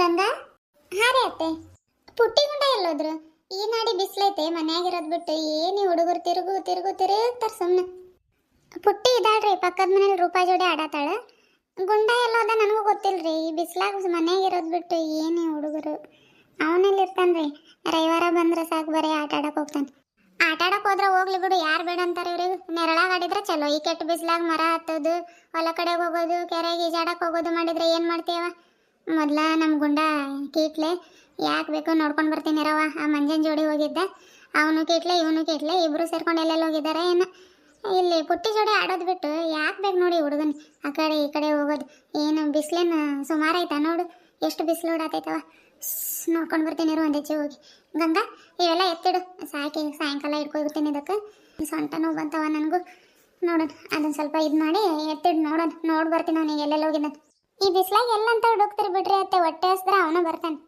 ಗಂಗಾ? ಹಾ ರೀ ಅತ್ತೆ. ಪುಟ್ಟಿ ಗುಂಡ ಎಲ್ಲೋದ್ರು? ಈ ನಾಡಿ ಬಿಸ್ಲೈತೆ ಮನ್ಯಾಗಿರೋದ್ ಬಿಟ್ಟು ಏನಿ ಹುಡುಗರು ತಿರುಗು ತಿರುಗು ತಿರುಗ್ತಾರ ಸುಮ್ಮನೆ ಪುಟ್ಟಿ ಇದಾಳ್ರಿ ಪಕ್ಕದ ಮನೇಲಿ ರೂಪಾಯಿ ಜೋಡಿ ಆಡತಾಳ. ಗುಂಡ ಎಲ್ಲೋದ ನನಗೂ ಗೊತ್ತಿಲ್ರಿ, ಈ ಬಿಸ್ಲಾಗ ಮನ್ಯಾಗಿರೋದ್ ಬಿಟ್ಟು ಏನಿ ಹುಡುಗರು? ಅವನಲ್ಲಿ ಇರ್ತಾನ್ರಿ, ರವಿವಾರ ಬಂದ್ರೆ ಸಾಕು ಬರೀ ಆಟ ಆಡಕ್ ಹೋಗ್ತಾನೆ. ಆಟ ಆಡಕ್ಕೆ ಹೋದ್ರೆ ಹೋಗ್ಲಿ ಬಿಡು, ಯಾರು ಬೇಡ ಅಂತಾರೆ ಇವ್ರಿಗೆ. ನೆರಳಾಗ ಆಡಿದ್ರೆ ಚಲೋ, ಈ ಕೆಟ್ಟ ಬಿಸ್ಲಾಗ ಮರ ಹತ್ತೋದು, ಹೊಲ ಕಡೆಗೆ ಹೋಗೋದು, ಕೆರೆಗೆ ಈಜಾಡಕ್ ಹೋಗೋದು ಮಾಡಿದ್ರೆ ಏನು ಮಾಡ್ತೀವ ಮೊದ್ಲ ನಮ್ಮ ಗುಂಡ ಕೀಟ್ಲೆ ಯಾಕೆ ಬೇಕೋ ನೋಡ್ಕೊಂಡು ಬರ್ತೀನಿ ರವ. ಆ ಮಂಜನ್ ಜೋಡಿ ಹೋಗಿದ್ದ. ಅವನು ಕೀಟ್ಲೆ, ಇವನು ಕೀಟ್ಲೆ, ಇಬ್ರು ಸೇರ್ಕೊಂಡು ಎಲ್ಲೆಲ್ಲ ಹೋಗಿದ್ದಾರೆ ಏನು? ಇಲ್ಲಿ ಪುಟ್ಟಿ ಜೋಡಿ ಆಡೋದು ಬಿಟ್ಟು ಯಾಕೆ ಬೇಕು ನೋಡಿ ಹುಡುಗನ್? ಆ ಕಡೆ ಈ ಕಡೆ ಹೋಗೋದು. ಏನು ಬಿಸಿಲೇನು ಸುಮಾರು ಆಯ್ತಾ ನೋಡು? ಎಷ್ಟು ಬಿಸಿಲು ಓಡಾತೈತವ? ನೋಡ್ಕೊಂಡು ಬರ್ತೀನಿ ಇರು ಒಂದ್ ಹೆಚ್ಚು ಹೋಗಿ. ಗಂಗಾ, ಇವೆಲ್ಲ ಎತ್ತಿಡು. ಸಾಕಿ, ಸಾಯಂಕಾಲ ಇಟ್ಕೊಬಿಡ್ತೀನಿ ಇದಕ್ಕೆ. ಸೊಂಟ ನೋವು ಬಂತವ ನನಗೂ. ನೋಡೋಣ ಅದನ್ನ ಸ್ವಲ್ಪ ಇದು ಮಾಡಿ ಎತ್ತಿಡು ನೋಡೋಣ. ನೋಡಿ ಬರ್ತೀನಿ ಅವನಿಗೆ ಎಲ್ಲೆಲ್ಲ ಹೋಗಿದ್ದ ಈ ಬಿಸ್ಲಾಗ ಎಲ್ಲಂತ ಹುಡುಕ್ತಿರ್ ಬಿಡ್ರಿ ಅತ್ತೆ ಹೊಟ್ಟೆ ಹಸ್ದ್ರ ಅವನು ಬರ್ತಾನೆ.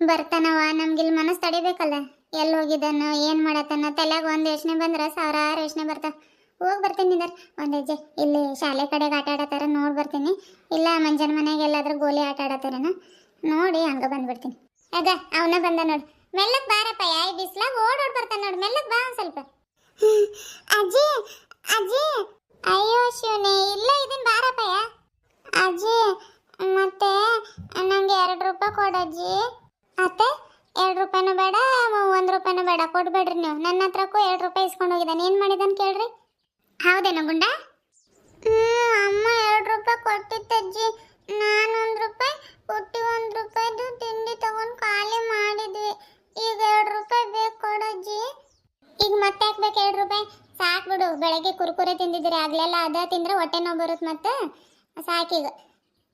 ಬರ್ತಾನವ ನಮ್ಗಿಲ್ಲಿ ಮನಸ್ಸು ತಡಿಬೇಕಲ್ಲ. ಎಲ್ಲಿ ಹೋಗಿದ್ದಾನೋ ಏನು ಮಾಡತ್ತಾನೋ ತಲೆಯಾಗ ಒಂದು ಯೋಚನೆ ಬಂದ್ರೆ ಸಾವಿರಾರು ಯೋಚನೆ ಬರ್ತಾವ. ಹೋಗಿ ಬರ್ತೀನಿ ಇದರ್ ಒಂದು ಹೆಜ್ಜೆ ಇಲ್ಲಿ ಶಾಲೆ ಕಡೆಗೆ ಆಟ ಆಡತ್ತಾರ ನೋಡಿ ಬರ್ತೀನಿ. ಇಲ್ಲ ಮಂಜನ ಮನೆಗೆ ಎಲ್ಲಾದರೂ ಗೋಲಿ ಆಟ ಆಡತ್ತಾರೇನ ನೋಡಿ ಹಂಗೆ ಬಂದ್ಬಿಡ್ತೀನಿ. ಅದ ಅವನ ಬಂದ ನೋಡಿ. ಮೆಲ್ಲಕ್ ಬಾರಪ್ಪ ಯಾಯ್ ಬಿಸ್ಲಾಗ ಓಡೋಡ್ ಬರ್ತಾನೆ ನೋಡಿ. ಮೆಲ್ಲಕ್ ಬಾ ಒಂದ್ ಸ್ವಲ್ಪ. ಅಜ್ಜಿ ಅಜ್ಜಿ. ಅಯ್ಯೋ ಶಿವನೇ ಇಲ್ಲ ಇದೀನಿ ಬಾರಪ್ಪಯ್ಯ ಅಜ್ಜಿ, ಮತ್ತೆ ನಂಗೆ ಎರಡು ರೂಪಾಯಿ ಕೊಡಜ್ಜಿ ಮತ್ತೆ ಎರಡು ರೂಪಾಯಿನೂ ಬೇಡ, ಒಂದು ರೂಪಾಯಿನೂ ಬೇಡ, ಕೊಡ್ಬೇಡ್ರಿ ನೀವು. ನನ್ನ ಹತ್ರಕ್ಕೂ ಎರಡು ರೂಪಾಯಿ ಇಸ್ಕೊಂಡು ಹೋಗಿದ್ದಾನೆ. ಏನು ಮಾಡಿದಾನೆ ಕೇಳ್ರಿ. ಹೌದೇನೋ ಗುಂಡ? ಅಮ್ಮ ಎರಡು ರೂಪಾಯಿ ಕೊಟ್ಟಿತ್ತಜ್ಜಿ ನಾನು ಒಂದು ರೂಪಾಯಿ ಕೊಟ್ಟು ಒಂದು ರೂಪಾಯಿದು ತಿಂಡಿ ತಗೊಂಡು ಖಾಲಿ ಮಾಡಿದ್ವಿ. ಈಗ ಎರಡು ರೂಪಾಯಿ ಬೇಕು ಕೊಡಜ್ಜಿ ಈಗ ಮತ್ತೆ ಹಾಕ್ಬೇಕು ಎರಡು ರೂಪಾಯಿ? ಸಾಕು ಬಿಡು. ಬೆಳಗ್ಗೆ ಕುರ್ಕುರೆ ತಿಂದಿದ್ದೀರಿ. ಆಗ್ಲೆಲ್ಲ ಅದ ತಿಂದ್ರೆ ಹೊಟ್ಟೆ ನೋವು ಬರುತ್ತೆ ಮತ್ತೆ. ಸಾಕೀಗ.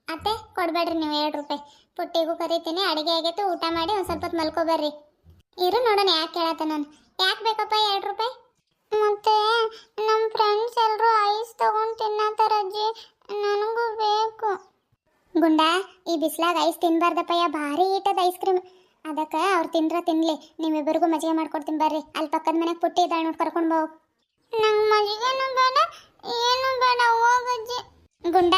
ಅತ್ತೆ, ಕೊಡ್ಬೇಡ್ರಿ ನೀವು ಎರಡು ರೂಪಾಯಿ. ಪುಟ್ಟಿಗೂ ಕರಿತೀನಿ, ಅಡುಗೆ ಆಗೈತೆ, ಊಟ ಮಾಡಿ ಒಂದು ಸ್ವಲ್ಪ ಹೊತ್ತು ಇರು ನೋಡೋಣ ಯಾಕೆ ಕೇಳತ್ತೆ ನಾನು ಯಾಕೆ ಬೇಕಪ್ಪ ಎರಡು ರೂಪಾಯಿ? ಮತ್ತೆ ನಮ್ಮ ಫ್ರೆಂಡ್ಸ್ ಎಲ್ಲರೂ ಐಸ್ ತಗೊಂಡು ತಿನ್ನತ್ತಾರ ಅಜ್ಜಿ. ನನಗೂ ಬೇಕು. ಗುಂಡ, ಈ ಬಿಸಿಲಾಗ ಐಸ್ ತಿನ್ಬಾರ್ದಪ್ಪಯ್ಯ. ಭಾರಿ ಈಟದ ಐಸ್ ಕ್ರೀಮ್ ಅದಕ್ಕೆ ಅವ್ರು ತಿಂದ್ರ ತಿನ್ಲಿ. ನಿಮ್ಮಿಬ್ಬರಿಗೂ ಮಜ್ಜಿಗೆ ಮಾಡ್ಕೊಡ್ತೀನಿ ಬರ್ರಿ. ಅಲ್ಲಿ ಪಕ್ಕದ ಮನೆಗೆ ಪುಟ್ಟಿ ಇದ್ದಾಳೆ ನೋಡಿ ಕರ್ಕೊಂಡು ಬೋ ನಂಗೆ ಮಜ್ಜಿಗೆನೂ ಬೇಡ, ಏನು ಬೇಡ. ಹೋಗಜ್ಜಿ ಗುಂಡ?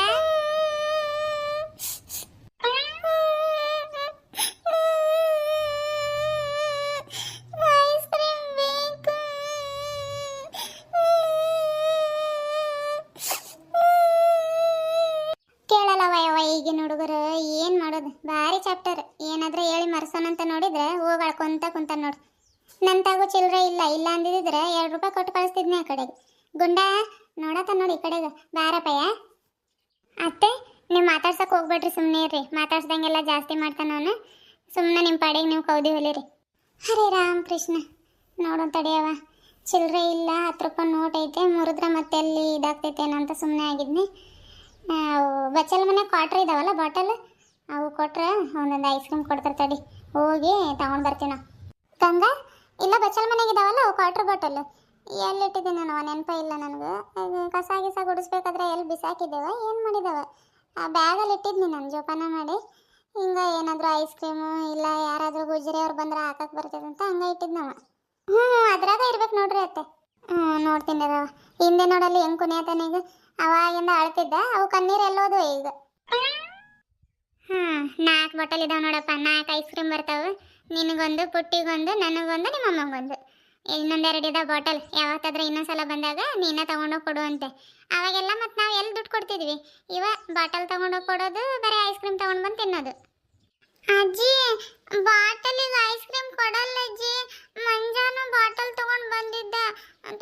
ಈಗಿನ ಹುಡುಗರು, ಏನ್ ಮಾಡೋದು? ಬಾರಿ ಚಾಪ್ಟರ್ ಏನಾದ್ರೆ ಹೇಳಿ ಮರ್ಸೋಣಂತ ನೋಡಿದ್ರೆ ಹೋಗಿ ಅಳ್ಕೊಂತ ಕುಂತ ನೋಡು. ಚಿಲ್ಲರೆ ಇಲ್ಲ ಇಲ್ಲ ಅಂದಿದ್ರೆ ಎರಡು ರೂಪಾಯಿ ಕೊಟ್ಟು ಕಳಿಸ್ತಿದ್ನೆ ಆ ಕಡೆಗೆ. ಗುಂಡ, ನೋಡತ್ತ ನೋಡಿ ಈ ಕಡೆಗೆ. ಬಾರಪ್ಪಯ್ಯ. ಅತ್ತೆ, ನೀವು ಮಾತಾಡ್ಸಕ್ಕೆ ಹೋಗ್ಬೇಡ್ರಿ ಸುಮ್ಮನೆ ಇರ್ರಿ. ಮಾತಾಡ್ಸ್ದಂಗೆಲ್ಲ ಜಾಸ್ತಿ ಮಾಡ್ತಾನ ಅವನು. ಸುಮ್ಮನೆ ನಿಮ್ಮ ಪಾಡಿಗೆ ನೀವು ಕೌದಿ ಹೊಲಿರಿ. ಹರೇ ರಾಮ್ ಕೃಷ್ಣ. ನೋಡೋ ತಡೆಯವ ಚಿಲ್ಲರೆ ಇಲ್ಲ ಹತ್ತು ರೂಪಾಯಿ ನೋಟ್ ಐತೆ, ಮುರಿದ್ರೆ ಮತ್ತೆ ಎಲ್ಲಿ ಇದಾಗ್ತೈತೇನೋ ಅಂತ ಸುಮ್ಮನೆ ಆಗಿದ್ನಿ. ಅವು ಬಚ್ಚಲ ಮನೆ ಕ್ವಾಟ್ರ್ ಇದಾವಲ್ಲ ಬಾಟಲ್? ಅವು ಕೊಟ್ರೆ ಒಂದೊಂದು ಐಸ್ ಕ್ರೀಮ್ ಕೊಡ್ತಾರೆ ತಡಿ. ಹೋಗಿ ತಗೊಂಡು ಬರ್ತೀವಿ ನಾವು ಗಂಗಾ ಇಲ್ಲ ಬಚ್ಚಲ ಮನೆಗೆ ಇದಾವಲ್ಲ ಅವು ಕ್ವಾಟ್ರ್ ಬಾಟಲ್? ಎಲ್ಲಿ ಇಟ್ಟಿದ್ದೀನಿ ನಾನು ನೆನಪ ಇಲ್ಲ ನನಗೆ. ಕಸ ಗಿಸ ಗುಡಿಸ್ಬೇಕಾದ್ರೆ ಎಲ್ಲಿ ಬಿಸಾಕಿದ್ದೇವೆ? ಏನು ಮಾಡಿದ್ದೇವೆ? ಆ ಬ್ಯಾಗಲ್ಲಿ ಇಟ್ಟಿದ್ನಿ ನಾನು, ಜೋಪಾನ ಮಾಡಿ. ಹಿಂಗೆ ಏನಾದರೂ ಐಸ್ ಕ್ರೀಮು ಇಲ್ಲ ಯಾರಾದರೂ ಗುಜರಿ ಅವ್ರು ಬಂದ್ರೆ ಹಾಕಕ್ಕೆ ಬರ್ತದೆ ಅಂತ ಹಂಗೆ ಇಟ್ಟಿದ್ನವ. ಹ್ಞೂ ಅದ್ರಾಗ ಇರ್ಬೇಕು ನೋಡ್ರಿ ಅತ್ತೆ. ಹ್ಞೂ ನೋಡ್ತೀನಿ ಅದಾವ. ಹಿಂದೆ ನೋಡಲ್ಲಿ ಹೆಂಗೆ ಕುಣಿಯತಾನೆ ಈಗ? ಅವಾಗಿಂದ ಅಳ್ತಿದ್ದ, ಅವು ಕಣ್ಣೀರು ಎಲ್ಲೋದು ಈಗ. ಹ್ಞೂ ನಾಲ್ಕು ಬಾಟಲ್ ಇದಾವೆ ನೋಡಪ್ಪ. ನಾಲ್ಕು ಐಸ್ ಕ್ರೀಮ್ ಬರ್ತಾವೆ. ನಿನಗೊಂದು, ಪುಟ್ಟಿಗೊಂದು, ನನಗೊಂದು ನಿಮ್ಮ ಅಮ್ಮಗೊಂದು ಇನ್ನೊಂದೆರಡು ಇದೆ ಬಾಟಲ್ ಯಾವತ್ತಾದ್ರೆ ಇನ್ನೊಂದ್ಸಲ ಬಂದಾಗ ನೀನ ತಗೊಂಡೋಗಿ ಕೊಡು ಅಂತೆ. ಅವಾಗೆಲ್ಲ ಮತ್ತೆ ನಾವು ಎಲ್ಲಿ ದುಡ್ಡು ಕೊಡ್ತಿದ್ವಿ? ಇವ ಬಾಟಲ್ ತಗೊಂಡೋಗಿ ಕೊಡೋದು, ಬರೀ ಐಸ್ ಕ್ರೀಮ್ ತಗೊಂಡು ಬಂದು ತಿನ್ನೋದು. ಅಜ್ಜಿ ಬಾಟಲಿಗೆ ಐಸ್ ಕ್ರೀಮ್ ಕೊಡಲ್ಲ ಅಜ್ಜಿ. ಮಂಜಾನು ಬಾಟಲ್ ತಗೊಂಡು ಬಂದಿದ್ದ.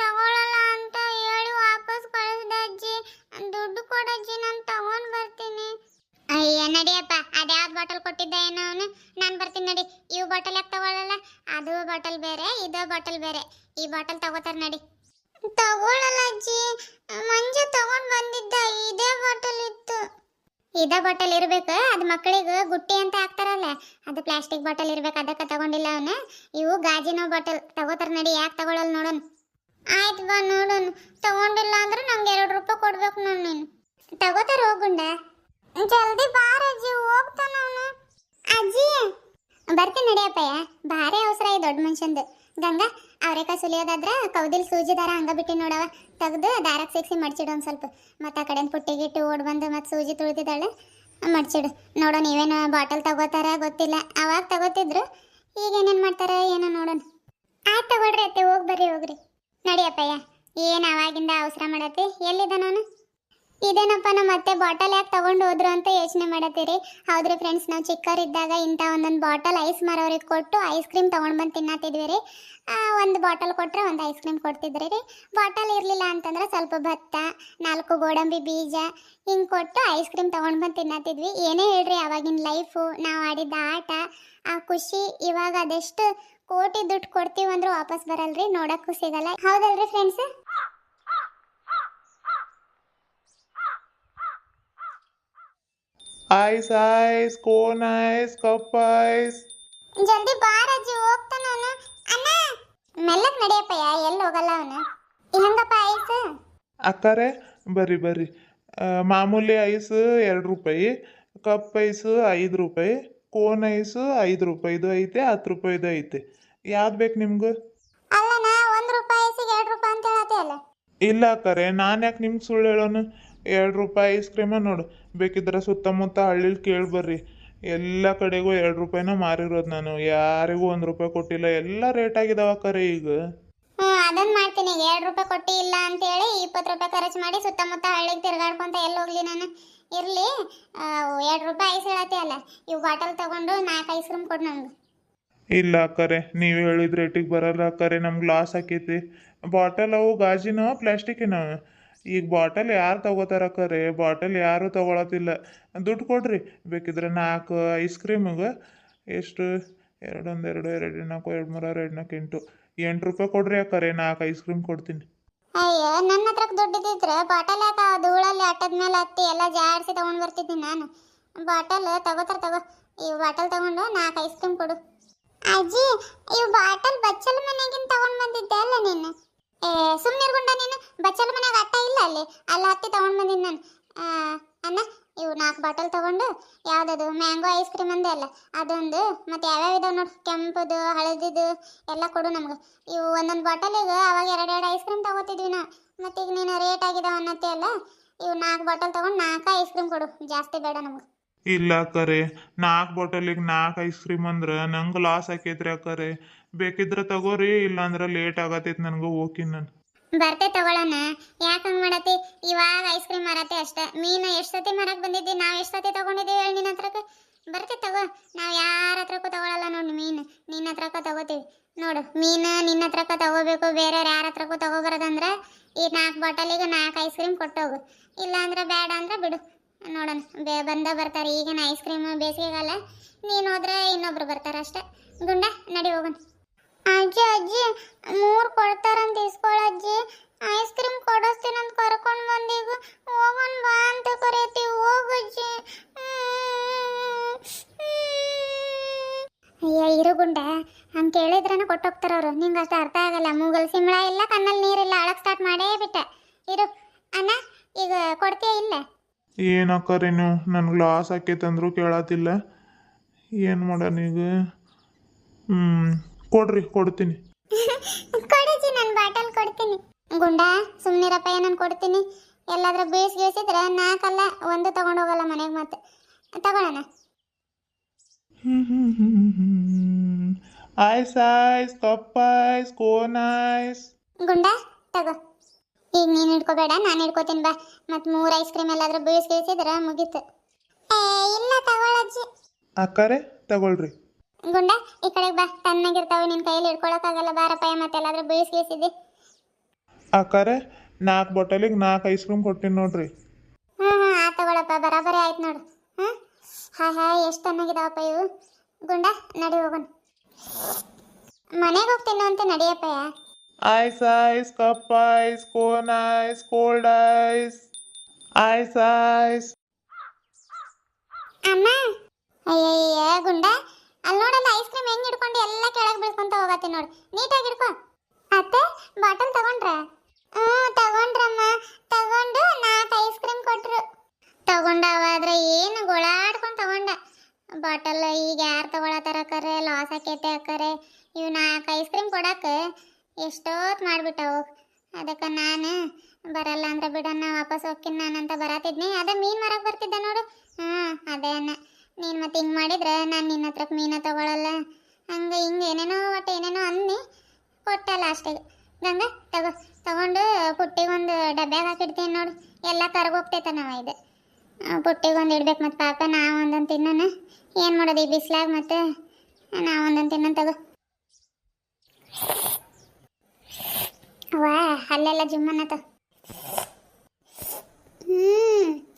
ತಗೊಳ್ಳಲ್ಲ ಅಂತ ಹೇಳಿ, ವಾಪಸ್ ಕಳಿಸ್ದ ಅಜ್ಜಿ. ದುಡ್ಡು ಕೊಡಜ್ಜಿ ನಾನು ತಗೊಂಡು ಬರ್ತೀನಿ. ಅಯ್ಯ, ನಡಿಯಪ್ಪ. ಅದ್ಯಾವ್ದು ಬಾಟಲ್ ಕೊಟ್ಟಿದ್ದ ಏನೋ ಅವನು? ನಾನು ಬರ್ತೀನಿ ನಡಿ. ಇವು ಬಾಟಲ್ ಯಾಕೆ ತಗೊಳ್ಳಲ್ಲ ಅದು ಬಾಟಲ್ ಬೇರೆ, ಇದು ಬಾಟಲ್ ಬೇರೆ. ಈ ಬಾಟಲ್ ತಗೋತಾರೆ ನಡಿ. ತಗೊಳ್ಳಲ್ಲ ಅಜ್ಜಿ. ಮಂಜ ತಗೊಂಡು ಬಂದಿದ್ದ. ಇದೇ ಬಾಟಲ್ ಇತ್ತು. ಇದೇ ಬಾಟಲ್ ಇರಬೇಕು. ಅದು ಮಕ್ಕಳಿಗೆ ಗುಟ್ಟಿ ಅಂತ ಹಾಕ್ತಾರಲ್ಲ, ಅದು ಪ್ಲಾಸ್ಟಿಕ್ ಬಾಟಲ್ ಇರ್ಬೇಕು. ಅದಕ್ಕೆ ತಗೊಂಡಿಲ್ಲ ಅವನು. ಇವು ಗಾಜಿನ ಬಾಟಲ್ ತಗೋತಾರೆ ನಡಿ. ಯಾಕೆ ತಗೊಳ್ಳಲ್ಲ ನೋಡೋಣ. ಆಯ್ತು ಬಾ ನೋಡೋಣ. ತಗೊಂಡಿಲ್ಲ ಅಂದ್ರೆ ನಂಗೆ ಎರಡು ರೂಪಾಯಿ ಕೊಡ್ಬೇಕು ನೋಡಿ ನೀನು. ತಗೋತಾರೆ ಹೋಗುಂಡ ಜಲ್ದಿ ಬಾರ ಅಜ್ಜಿ ಹೋಗ್ತಾನ ಅವನು. ಅಜ್ಜಿ. ಬರ್ತೀನಿ ನಡಿಯಪ್ಪಯ್ಯ ಭಾರಿ ಅವಸರ ಈ ದೊಡ್ಡ ಮನುಷ್ಯಂದು. ಗಂಗಾ, ಅವರೇಕಾಯಿ ಸುಲಿಯೋದಾದ್ರ ಕೌದಿಲ್ ಸೂಜಿ ದಾರ ಹಂಗ ಬಿಟ್ಟಿ ನೋಡವ ತೆಗೆದು ದಾರಕ್ಕೆ ಸಿಕ್ಸಿ ಮಡ್ಚಿಡು ಒಂದು ಸ್ವಲ್ಪ. ಮತ್ತೆ ಆ ಕಡೆಯಿಂದ ಪುಟ್ಟಿಗಿಟ್ಟು ಓಡ್ ಬಂದು ಮತ್ತೆ ಸೂಜಿ ತುಳಿದಿದ್ದಾಳೆ, ಮಡ್ಚಿಡು. ನೋಡೋ, ನೀವೇನು ಬಾಟಲ್ ತಗೋತಾರ ಗೊತ್ತಿಲ್ಲ. ಅವಾಗ ತಗೋತಿದ್ರು. ಈಗ ಏನೇನು ಮಾಡ್ತಾರ ಏನೋ ನೋಡೋಣ. ಆಯ್ತು ತಗೊಳ್ರಿ ಅತ್ತೆ, ಹೋಗಿ ಬರ್ರಿ, ಹೋಗ್ರಿ. ನಡಿಯಪ್ಪಯ್ಯ ಏನು ಅವಾಗಿಂದ ಅವಸರ ಮಾಡತ್ತಿ? ಎಲ್ಲಿದ್ದ ನಾನು? ಇದೇನಪ್ಪ, ನಮ್ಮ ಮತ್ತೆ ಬಾಟಲ್ ಯಾಕೆ ತಗೊಂಡು ಹೋದ್ರು ಅಂತ ಯೋಚನೆ ಮಾಡತ್ತೀರಿ? ಹೌದ್ರಿ ಫ್ರೆಂಡ್ಸ್ ನಾವು ಚಿಕ್ಕವರಿದ್ದಾಗ ಇಂಥ ಒಂದೊಂದು ಬಾಟಲ್ ಐಸ್ ಮಾರೋರಿಗೆ ಕೊಟ್ಟು ಐಸ್ ಕ್ರೀಮ್ ತೊಗೊಂಡು ಬಂದು ತಿನ್ನತ್ತಿದ್ವಿ ರೀ. ಒಂದು ಬಾಟಲ್ ಕೊಟ್ಟರೆ ಒಂದು ಐಸ್ ಕ್ರೀಮ್ ಕೊಡ್ತಿದ್ರಿ ರೀ. ಬಾಟಲ್ ಇರಲಿಲ್ಲ ಅಂತಂದ್ರೆ ಸ್ವಲ್ಪ ಭತ್ತ, ನಾಲ್ಕು ಗೋಡಂಬಿ ಬೀಜ, ಹಿಂಗೆ ಕೊಟ್ಟು ಐಸ್ ಕ್ರೀಮ್ ತೊಗೊಂಡು ಬಂದು ತಿನ್ನತ್ತಿದ್ವಿ ಏನೇ ಹೇಳ್ರಿ, ಅವಾಗಿನ ಲೈಫು ನಾವು ಆಡಿದ ಆಟ, ಆ ಖುಷಿ, ಇವಾಗ ಅದೆಷ್ಟು ಕೋಟಿ ದುಡ್ಡು ಕೊಡ್ತೀವಿ ಅಂದ್ರೆ ವಾಪಸ್ ಬರಲ್ರಿ, ನೋಡೋಕ್ಕೂ ಸಿಗಲ್ಲ. ಹೌದಲ್ರಿ friends ice ice cone ice cup ice. ಜಲ್ದಿ ಬಾರಜ್ಜಿ ಹೋಗ್ತಾನ ಅವನು. ಅಣ್ಣ ಮೆಲ್ಲಕ್ ನಡೆಯಪ್ಪಯ್ಯ ಎಲ್ಲಿ ಹೋಗಲ್ಲ ಅವನು? ಹೆಂಗಪ್ಪ ಐಸ್? ಅಕ್ಕಾರೆ ಬರ್ರಿ ಬರ್ರಿ. ಆ, ಮಾಮೂಲಿ ಐಸ್ ಎರಡು ರೂಪಾಯಿ ಕಪ್ ಐಸ್ ಐದು ರೂಪಾಯಿ ಕೋನ್ ಐಸ್ ಐದು ರೂಪಾಯಿದು ಐತೆ ಹತ್ತು ರೂಪಾಯಿದು ಐತೆ. ಯಾವ್ದು ಬೇಕು ನಿಮ್ಗೆ? ಅಲ್ಲಣ್ಣ ಒಂದು ರೂಪಾಯಿ ಐಸಿಗೆ ಎರಡು ರೂಪಾಯಿ ಅಂತ ಹೇಳತ್ತೆ ಅಲ್ಲ ಇಲ್ಲ ಅಕ್ಕಾರೆ ನಾನು ಯಾಕೆ ನಿಮ್ಗೆ ಸುಳ್ಳು ಹೇಳೋನು? ಎರಡು ರೂಪಾಯಿ ಐಸ್ ಕ್ರೀಮ ನೋಡು. ಬೇಕಿದ್ರೆ ಸುತ್ತಮುತ್ತ ಹಳ್ಳಿಲಿ ಕೇಳಿ ಬರ್ರಿ. ಎಲ್ಲ ಕಡೆಗೂ ಎರಡು ರೂಪಾಯಿನ ಮಾರಿರೋದು ನಾನು. ಯಾರಿಗೂ ಒಂದು ರೂಪಾಯಿ ಕೊಟ್ಟಿಲ್ಲ. ಎಲ್ಲ ರೇಟ್ ಆಗಿದಾವ ಕರೆ ಈಗ. ಹ್ಞೂ ಅದನ್ನ ಮಾಡ್ತೀನಿ. ಎರಡು ರೂಪಾಯಿ ಕೊಟ್ಟಿ ಇಲ್ಲ ಅಂತೇಳಿ ಇಪ್ಪತ್ತು ರೂಪಾಯಿ ಖರ್ಚು ಮಾಡಿ ಸುತ್ತಮುತ್ತ ಹಳ್ಳಿಗೆ ತಿರ್ಗಾಡ್ಕೊಂತ ಎಲ್ಲಿ ಹೋಗ್ಲಿ ನಾನು? ಇರಲಿ. ಎರಡು ರೂಪಾಯಿ ಐಸ್ ಹೇಳತ್ತೆ ಅಲ್ಲ. ಇವು ಬಾಟಲ್ ತಗೊಂಡು ನಾಲ್ಕು ಐಸ್ ಕ್ರೀಮ್ ಕೊಡು ನಮ್ಗೆ ಇಲ್ಲ ಅಕ್ಕರೆ ನೀವು ಹೇಳಿದ ರೇಟಿಗೆ ಬರಲ್ಲ ಅಕ್ಕರೆ ನಮ್ಗೆ ಲಾಸ್ ಆಕೈತಿ. ಬಾಟಲ್ ಅವು ಗಾಜಿನವ ಪ್ಲಾಸ್ಟಿಕ್ಕಿನವ ಈಗ ಬಾಟಲ್ ಯಾರು ತಗೋತಾರ ಅಕ್ಕರೆ ಬಾಟಲ್ ಯಾರು ತಗೊಳತಿಲ್ಲ ದುಡ್ಡು ಕೊಡ್ರಿ, ಬೇಕಿದ್ರೆ ನಾಲ್ಕು ಐಸ್ ಕ್ರೀಮಿಗೆ ಎಷ್ಟು? ಎರಡು ಒಂದು ಎರಡು ಎರಡು ನಾಲ್ಕು, ಎರಡು ಮೂರು ಎರಡು ನಾಲ್ಕು, ಎಂಟು. ಎಂಟು ರೂಪಾಯಿ ಕೊಡ್ರಿ ಅಕ್ಕರೆ ನಾಲ್ಕು ಐಸ್ ಕ್ರೀಮ್ ಕೊಡ್ತೀನಿ. ಅಯ್ಯೋ, ನನ್ನ ಹತ್ರ ದುಡ್ಡಿದ್ರೆ ಬಾಟಲ್ ಯಾಕೆ ಧೂಳಲ್ಲಿ ಆಟದ ಮೇಲೆ ಹತ್ತಿ ಎಲ್ಲ ಜಾಡಿಸಿ ತಗೊಂಡು ಬರ್ತಿದ್ದೀನಿ ನಾನು. ಬಾಟಲ್ ತಗೋತಾರ ತಗೋ, ಈ ಬಾಟಲ್ ತಗೊಂಡು ನಾಲ್ಕು ಐಸ್ ಕ್ರೀಮ್ ಕೊಡು. ಅಜ್ಜಿ, ಈ ಬಾಟಲ್ ಬಚ್ಚಲ ಮನೆಗಿಂದ ತಗೊಂಡು ಬಂದಿದ್ದೆ ಅಲ್ಲ ನೀನು? ಏ ಸುಮ್ಮನೆ ಗುಂಡ ನೀನು? ಬಚ್ಚಲ ಮನೆಗೆ ಅಟ್ಟ ಇಲ್ಲ ಅಲ್ಲಿ? ಅಲ್ಲಿ ಹತ್ತಿ ತಗೊಂಡು ಬಂದಿನಿ ನಾನು. ಅಣ್ಣ ಇವು ನಾಲ್ಕು ಬಾಟಲ್ ತಗೊಂಡು, ಯಾವ್ದದು? ಮ್ಯಾಂಗೋ ಐಸ್ ಕ್ರೀಮ್ ಅಂದೆ ಅಲ್ಲ, ಅದೊಂದು. ಮತ್ತು ಯಾವ್ಯಾವ ಇದಾವೆ ನೋಡಿ? ಕೆಂಪದು, ಹಳದಿದು, ಎಲ್ಲ ಕೊಡು ನಮ್ಗೆ. ಇವು ಒಂದೊಂದು ಬಾಟಲಿಗೆ ಅವಾಗ ಎರಡೆರಡು ಎರಡು ಐಸ್ ಕ್ರೀಮ್ ತಗೋತಿದ್ವಿ ನಾವು. ಮತ್ತೆ ಈಗ ನೀನು ರೇಟ್ ಆಗಿದಾವ ಅನ್ನತ್ತೆ ಅಲ್ಲ, ಇವು ನಾಲ್ಕು ಬಾಟಲ್ ತಗೊಂಡು ನಾಲ್ಕು ಐಸ್ ಕ್ರೀಮ್ ಕೊಡು. ಜಾಸ್ತಿ ಬೇಡ ನಮ್ಗೆ. ಇಲ್ಲ ಅಕ್ಕರೆ. ನಾಲ್ಕು ಬಾಟಲಿಗೆ ನಾಲ್ಕು ಐಸ್ ಕ್ರೀಮ್ ಅಂದ್ರೆ ನಂಗೆ ಲಾಸ್ ಆಕೈತ್ರಿ ಅಕ್ಕರೆ. ಬೇಕಿದ್ರೆ ತಗೋರಿ, ಇಲ್ಲಾಂದ್ರೆ ಲೇಟ್ ಆಗತೈತಿ ನನಗೆ ಹೋಗ್ತೀನಿ ನಾನು. ಬರ್ತೆ ತಗೊಳ್ಳೋಣ ಯಾಕೆ ಹಂಗೆ ಮಾಡತ್ತಿ? ಇವಾಗ ಐಸ್ ಕ್ರೀಮ್ ಮಾರತ್ತೆ ಅಷ್ಟೇ. ಮೀನು ಎಷ್ಟು ಸತಿ ಮಾರಕ್ಕೆ ಬಂದಿದ್ದಿ? ನಾವು ಎಷ್ಟು ಸತಿ ತಗೊಂಡಿದ್ದೀವಿ ಹೇಳಿ ನಿನ್ನ ಹತ್ರಕ್ಕೆ? ಬರ್ತೆ ತಗೋ. ನಾವು ಯಾರ ಹತ್ರಕ್ಕೂ ತಗೊಳಲ್ಲ ನೋಡಿ ಮೀನು. ನಿನ್ನ ಹತ್ರಕ್ಕ ತಗೋತೀವಿ. ನೋಡು, ಮೀನು ನಿನ್ನ ಹತ್ರಕ್ಕ ತಗೋಬೇಕು. ಬೇರೆ ಯಾರ ಹತ್ರಕ್ಕೂ ತಗೋಬಾರ್ದಂದ್ರೆ ಈ ನಾಲ್ಕು ಬಾಟಲಿಗೆ ನಾಲ್ಕು ಐಸ್ ಕ್ರೀಮ್ ಕೊಟ್ಟೋಗು. ಇಲ್ಲಾಂದ್ರೆ ಬೇಡ ಅಂದ್ರೆ ಬಿಡು. ನೋಡೋಣ. ಬೇ ಬಂದ ಬರ್ತಾರೆ. ಈಗಿನ ಐಸ್ ಕ್ರೀಮ್ ಬೇಸಿಗೆಗಾಲ. ನೀನು ಹೋದ್ರೆ ಇನ್ನೊಬ್ರು ಬರ್ತಾರೆ ಅಷ್ಟೇ. ಗುಂಡ ನಡಿ ಹೋಗೋಣ. ಅಜ್ಜಿ ಅಜ್ಜಿ ಮೂರು ಕೊಡ್ತಾರಂತ ಇಸ್ಕೊಳಜ್ಜಿ ಐಸ್ ಕ್ರೀಮ್ ಕೊಡಿಸ್ತೀನಿ ಅಂತ ಕರ್ಕೊಂಡು ಬಂದೀಗ. ಹೋಗೋಣ ಬಾ ಅಂತ ಕರೀತಿ. ಹೋಗಜ್ಜಿ ಅಯ್ಯ ಇರು ಗುಂಡ. ಹಂಗೆ ಕೇಳಿದ್ರನ ಕೊಟ್ಟೋಗ್ತಾರ ಅವರು. ನಿಂಗೆ ಅಷ್ಟು ಅರ್ಥ ಆಗಲ್ಲ. ಮೂಗಲ್ ಸಿಂಬಳ ಇಲ್ಲ ಕಣ್ಣಲ್ಲಿ ನೀರಿಲ್ಲ. ಅಳಕ್ ಸ್ಟಾರ್ಟ್ ಮಾಡೇ ಬಿಟ್ಟೆ. ಇರು. ಅಣ್ಣ ಈಗ ಕೊಡ್ತೀಯ ಇಲ್ಲ? ಏನಕ್ಕರಿ ನೀವು? ನನಗೆ ಲಾಸ್ ಆಕೈತೆ ಅಂದರೂ ಕೇಳತ್ತಿಲ್ಲ ಏನು ಮಾಡೋಣ ಈಗ? ಹ್ಞೂ ಕೊಡ್ರಿ ಕೊಡ್ತೀನಿ. ಕೊಡಜ್ಜಿ ನಾನು ಬಾಟಲ್ ಕೊಡ್ತೀನಿ. ಗುಂಡ ಸುಮ್ಮನಿರಪ್ಪ ನಾನು ಕೊಡ್ತೀನಿ? ಎಲ್ಲಾದ್ರೂ ಬೀಳ್ಸಿ ಗೀಳ್ಸಿದ್ರೆ ನಾಲ್ಕಲ್ಲ ಒಂದು ತಗೊಂಡು ಹೋಗಲ್ಲ ಮನೆಗೆ ಮತ್ತೆ. ತಗೊಳ್ಳೋಣ ice ice cup ice cone ice ಗುಂಡ ತಗೋ. ಈಗ ನೀನು ಹಿಡ್ಕೋಬೇಡ ನಾನು ಹಿಡ್ಕೋತೀನಿ ಬಾ. ಮತ್ತೆ ಮೂರು ಐಸ್ ಕ್ರೀಮ್ ಎಲ್ಲಾದ್ರೂ ಬೀಸ್ ಗೀಳ್ಸಿದ್ರೆ ಮುಗೀತು. ಏ ಇಲ್ಲ ತಗೊಳಜ್ಜಿ ಅಕ್ಕಾರೆ ತಗೊಳ್ರಿ. ಗುಂಡ ಈ ಕಡೆಗೆ ಬಾ. ತಣ್ಣಗಿರ್ತಾವೆ ನಿನ್ನ ಕೈಯಲ್ಲಿ ಹಿಡ್ಕೊಳಕ್ಕಾಗಲ್ಲ ಬಾರಪ್ಪ ಮತ್ತೆ ಎಲ್ಲಾದ್ರೂ ಬೀಳ್ಸಿ ಗೀಳ್ಸಿದ್ದಿ ಅಕ್ಕಾರೆ ನಾಲ್ಕು ಬಾಟಲಿಗೆ ನಾಲ್ಕು ಐಸ್ ಕ್ರೀಮ್ ಕೊಟ್ಟಿನಿ ನೋಡ್ರಿ. ಹ್ಞೂ ಹ್ಞೂ ಆ ತಗೊಳಪ್ಪ ಬರಾಬರಿ ಆಯ್ತು ನೋಡು. ಹಾಂ ಹಾಯ್ ಹಾಯ್ ಎಷ್ಟು ಚೆನ್ನಾಗಿದಾವಪ್ಪ ಇವು. ಗುಂಡ ನಡಿ ಹೋಗೋಣ. ಮನೆಗೆ ಹೋಗ್ತೀನಿ ಅಂತ ನಡಿಯಪ್ಪ ice ice cup ice cone ice cold ice ice ice ಅಮ್ಮ ಅಯ್ಯಯ್ಯ ಗುಂಡ ಅಲ್ಲಿ ನೋಡಲ್ಲ ಐಸ್ ಕ್ರೀಮ್ ಹೆಂಗ್ ಹಿಡ್ಕೊಂಡು ಎಲ್ಲ ಕೆಳಗೆ ಬೀಳ್ಕೊಂತ ಹೋಗತ್ತಿ ನೋಡು ನೀಟಾಗಿ ಹಿಡ್ಕೊ ಅತ್ತೆ ಬಾಟಲ್ ತಗೊಂಡ್ರ ಹ್ಞೂ ತಗೊಂಡ್ರಮ್ಮ ತಗೊಂಡು ನಾಲ್ಕು ಐಸ್ ಕ್ರೀಮ್ ಕೊಟ್ರು ತಗೊಂಡವಾದ್ರೆ ಏನು ಗೊಳಾಡ್ಕೊಂಡು ತಗೊಂಡ ಬಾಟಲ್ ಈಗ ಯಾರು ತಗೊಳತ್ತಾರ ಕರೆ ಲಾಸ್ ಆಕೈತೆ ಅಕ್ಕರೆ ಇವು ನಾಲ್ಕು ಐಸ್ ಕ್ರೀಮ್ ಕೊಡಕ್ಕೆ ಎಷ್ಟೊತ್ತು ಮಾಡ್ಬಿಟ್ಟವು ಅದಕ್ಕೆ ನಾನು ಬರಲ್ಲ ಅಂದ್ರೆ ಬಿಡಣ್ಣ ವಾಪಸ್ ಹೋಗ್ತೀನಿ ನಾನಂತ ಬರಾತಿದ್ನಿ ಅದ ಮೀನ್ ಮಾರಕ್ ಬರ್ತಿದ್ದ ನೋಡು. ಹಾ, ಅದೇ ಅನ್ನ. ನೀನ್ ಮತ್ತೆ ಹಿಂಗ್ ಮಾಡಿದ್ರೆ ನಾನು ನಿನ್ನ ಹತ್ರ ಮೀನ ತಗೊಳಲ್ಲ. ಹಂಗ ಹಿಂಗ ಏನೇನೋ ಒಟ್ಟು ಏನೇನೋ ಅನ್ನಿ ಕೊಟ್ಟ ಲಾಸ್ಟಿಗೆ ಗಂಗ, ತಗೋ. ತಗೊಂಡು ಪುಟ್ಟಿಗೆ ಒಂದು ಡಬ್ಬ್ಯಾಗ ಹಾಕಿಡ್ತೀನಿ ನೋಡು. ಎಲ್ಲ ಕರ್ಗೋಗ್ತೈತ ನಾವ ಇದು. ಪುಟ್ಟಿಗೊಂದು ಇಡ್ಬೇಕು ಮತ್ತು ಪಾಪ ನಾ ಒಂದೊಂದು ತಿನ್ನೋಣ. ಏನು ಮಾಡೋದು ಈ ಬಿಸ್ಲಾಗ ಮತ್ತೆ? ನಾ ಒಂದೊಂದು ತಿನ್ನ ತಗೋ. ವಾ, ಅಲ್ಲೆಲ್ಲ ಅನ್ನತ್ತ 嗯。